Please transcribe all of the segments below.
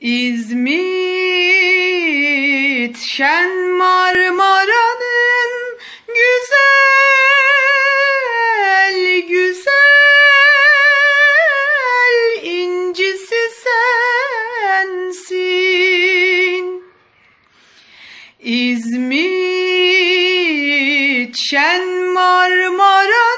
İzmit Şen Marmara'nın güzel güzel incisi sensin. İzmit Şen Marmara'nın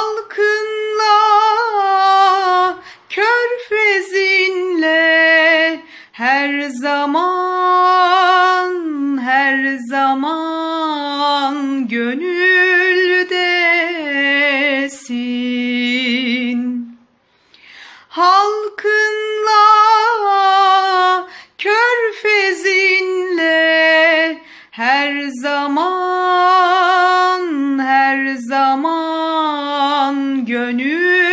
Halkınla, körfezinle her zaman, her zaman gönüldesin. Halkınla, körfezinle her zaman, zaman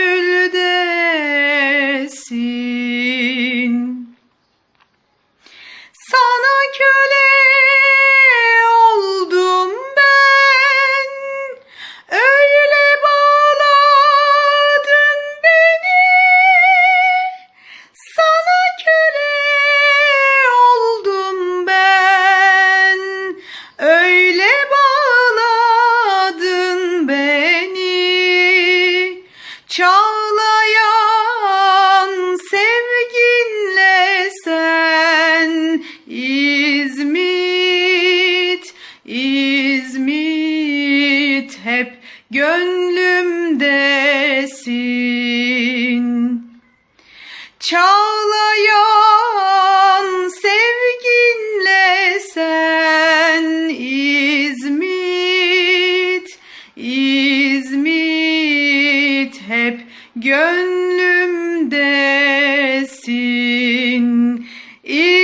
Çağlayan sevginle sen İzmit, İzmit hep gönlümdesin. Çağlayan gönlümdesin. İzmit